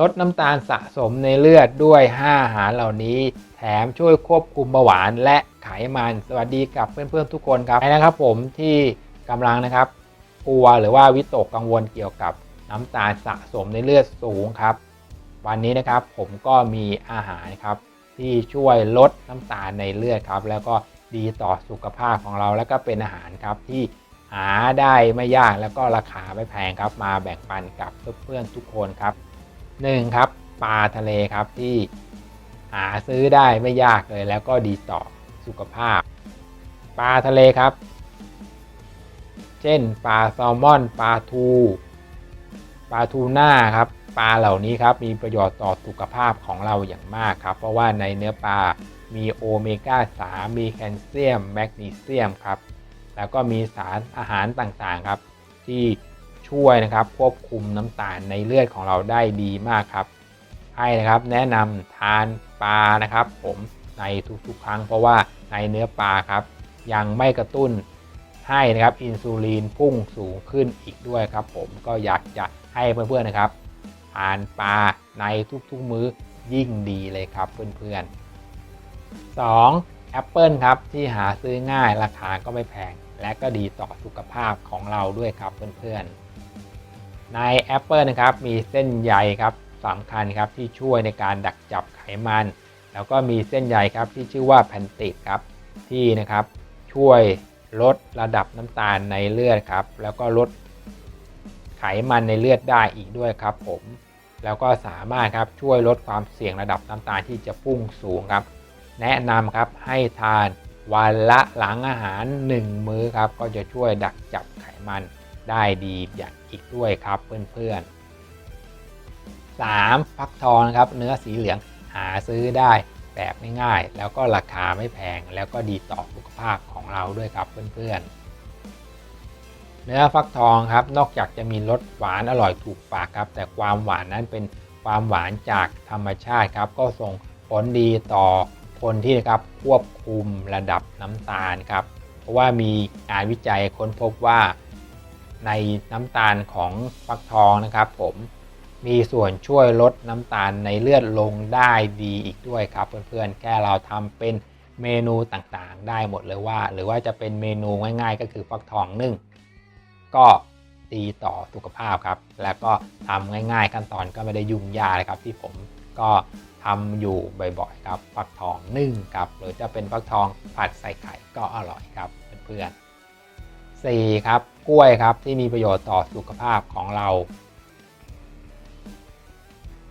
ลดน้ำตาลสะสมในเลือดด้วย 5 อาหารเหล่านี้ แถมช่วยควบคุมเบาหวานและไขมัน สวัสดีกับเพื่อนๆทุกคนครับนะครับผมที่กำลังนะครับ กลัวหรือว่าวิตกกังวลเกี่ยวกับน้ำตาลสะสมในเลือดสูงครับ วันนี้นะครับผมก็มีอาหารครับที่ช่วยลดน้ำตาลในเลือดครับ แล้วก็ดีต่อสุขภาพของเราแล้วก็เป็นอาหารครับที่หาได้ไม่ยากแล้วก็ราคาไม่แพงครับ มาแบ่งปันกับเพื่อนๆทุกคนครับ หนึ่งครับปลาทะเลครับที่หาซื้อได้ไม่ยากเลยแล้วก็ดีต่อสุขภาพ ปลาทะเลครับ เช่นปลาแซลมอนปลาทูปลาทูน่าครับปลาเหล่านี้ครับมีประโยชน์ต่อสุขภาพของเราอย่างมากครับ เพราะว่าในเนื้อปลามีโอเมก้า 3 มีแคลเซียม แมกนีเซียมครับ แล้วก็มีสารอาหารต่างๆครับ ที่ ช่วยนะครับควบคุมน้ำตาลในเลือดของเราได้ดีมากครับ ให้นะครับแนะนำทานปลานะครับ ผมในทุกๆ ครั้ง เพราะว่าในเนื้อปลาครับ ยังไม่กระตุ้นให้นะครับอินซูลินพุ่งสูงขึ้นอีกด้วยครับ ผมก็อยากจะให้เพื่อนๆนะครับทานปลาในทุกๆ มื้อยิ่งดีเลยครับเพื่อนๆ 2. แอปเปิลครับที่หาซื้อง่ายราคาก็ไม่แพง และก็ดีต่อสุขภาพของเราด้วยครับเพื่อนๆ ในแอปเปิลนะครับ มีเส้นใยครับสำคัญครับที่ช่วยในการดักจับไขมัน แล้วก็มีเส้นใยครับที่ชื่อว่าแพนติกครับที่นะครับช่วยลดระดับน้ำตาลในเลือดครับ แล้วก็ลดไขมันในเลือดได้อีกด้วยครับผม แล้วก็สามารถครับช่วยลดความเสี่ยงระดับน้ำตาลที่จะพุ่งสูงครับ แนะนำครับให้ทานวันละหลังอาหาร 1 มื้อครับ ก็จะช่วยดักจับไขมัน ได้ดีอย่างอีกด้วยครับเพื่อนๆ 3. ฟักทองครับเนื้อสีเหลืองหาซื้อได้แบบง่ายๆ แล้วก็ราคาไม่แพงแล้วก็ดีต่อสุขภาพของเราด้วยครับเพื่อนๆ เนื้อฟักทองครับนอกจากจะมีรสหวานอร่อยถูกปากครับ แต่ความหวานนั้นเป็นความหวานจากธรรมชาติครับ ก็ส่งผลดีต่อคนที่ครับควบคุมระดับน้ำตาลครับ เพราะว่ามีงานวิจัยค้นพบว่า ในน้ำตาลของฟักทองนะครับ ผมมีส่วนช่วยลดน้ำตาลในเลือดลงได้ดีอีกด้วยครับเพื่อนๆ แค่เราทำเป็นเมนูต่างๆ ได้หมดเลยว่า หรือว่าจะเป็นเมนูง่ายๆ ก็คือฟักทองนึ่งก็ดีต่อสุขภาพครับ แล้วก็ทำง่ายๆ ขั้นตอนก็ไม่ได้ยุ่งยากเลยครับ ที่ผมก็ทำอยู่บ่อยๆครับฟักทองนึ่งครับหรือจะเป็นฟักทองผัดใส่ไข่ก็อร่อยครับเพื่อนๆ 4. ครับกล้วยครับที่มีประโยชน์ต่อสุขภาพของเรา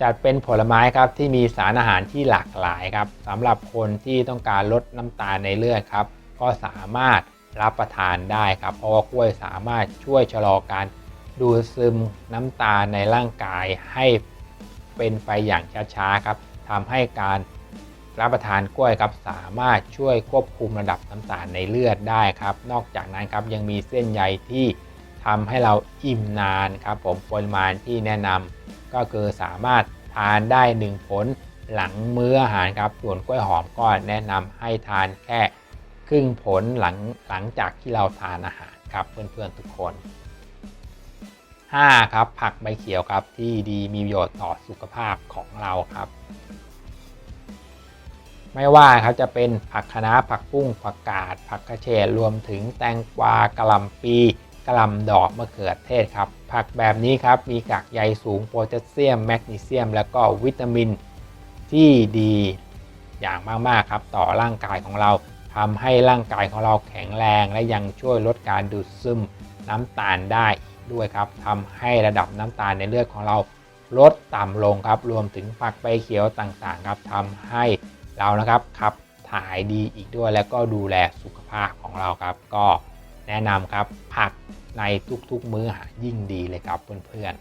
จัดเป็นผลไม้ครับที่มีสารอาหารที่หลากหลายครับสำหรับคนที่ต้องการลดน้ำตาลในเลือดครับ ก็สามารถรับประทานได้ครับ เพราะว่ากล้วยสามารถช่วยชะลอการดูดซึมน้ำตาลในร่างกายให้เป็นไปอย่างช้าๆครับทำให้การ รับประทานกล้วยครับสามารถช่วยควบคุมระดับน้ำตาลในเลือดได้ครับ นอกจากนั้นครับยังมีเส้นใยที่ทำให้เราอิ่มนานครับ ผมปริมาณที่แนะนำก็คือสามารถทานได้1ผลหลังมื้ออาหารครับ ส่วนกล้วยหอมก็แนะนำให้ทานแค่ครึ่งผลหลังหลังจากที่เราทานอาหารครับเพื่อนๆทุกคน 5. ครับผักใบเขียวครับที่ดีมีประโยชน์ต่อสุขภาพของเราครับ ไม่ว่าครับจะเป็นผักคะน้าผักบุ้งผักกาด ผักกระเฉดรวมถึงแตงกวากระหล่ำปีกระหล่ำดอกมะเขือเทศครับ ผักแบบนี้ครับมีกากใยสูงโพแทสเซียมแมกนีเซียม แล้วก็วิตามินที่ดีอย่างมากๆครับต่อร่างกายของเราทำให้ร่างกายของเราแข็งแรงและยังช่วยลดการดูดซึมน้ำตาลได้ด้วยครับทำให้ระดับน้ำตาลในเลือดของเราลดต่ำลงครับ รวมถึงผักใบเขียวต่างๆครับทำให้ เรานะครับขับถ่ายดีอีกด้วยแล้วก็ดูแลสุขภาพของเราครับ ก็แนะนำครับผักในทุกๆมื้อหายิ่งดีเลยครับเพื่อน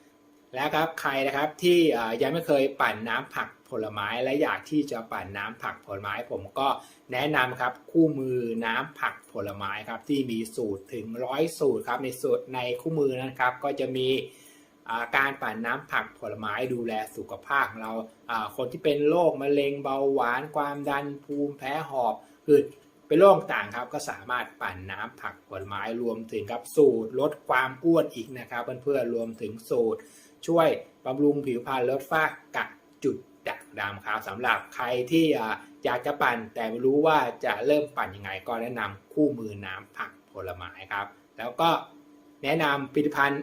ๆแล้วครับใครนะครับที่ยังไม่เคยปั่นน้ำผักผลไม้และอยากที่จะปั่นน้ำผักผลไม้ ผมก็แนะนำครับคู่มือน้ำผักผลไม้ครับที่มีสูตรถึงร้อยสูตรครับในสูตรในคู่มือนะครับก็จะมี การปั่นน้ำผักผลไม้ดูแลสุขภาพของเราคนที่เป็นโรคมะเร็งเบาหวานความดันภูมิแพ้หอบคือเป็นโรคต่างครับก็สามารถปั่นน้ำผักผลไม้รวมถึงครับสูตรลดความอ้วนอีกนะครับเพื่อนๆรวมถึงสูตร ช่วยบำรุงผิวพรรณลดฝ้ากระจุดด่างดำครับสำหรับใครที่อยากจะปั่นแต่ไม่รู้ว่าจะเริ่มปั่นยังไงก็แนะนำคู่มือน้ำผักผลไม้ครับ แล้วก็แนะนำผลิตภัณฑ์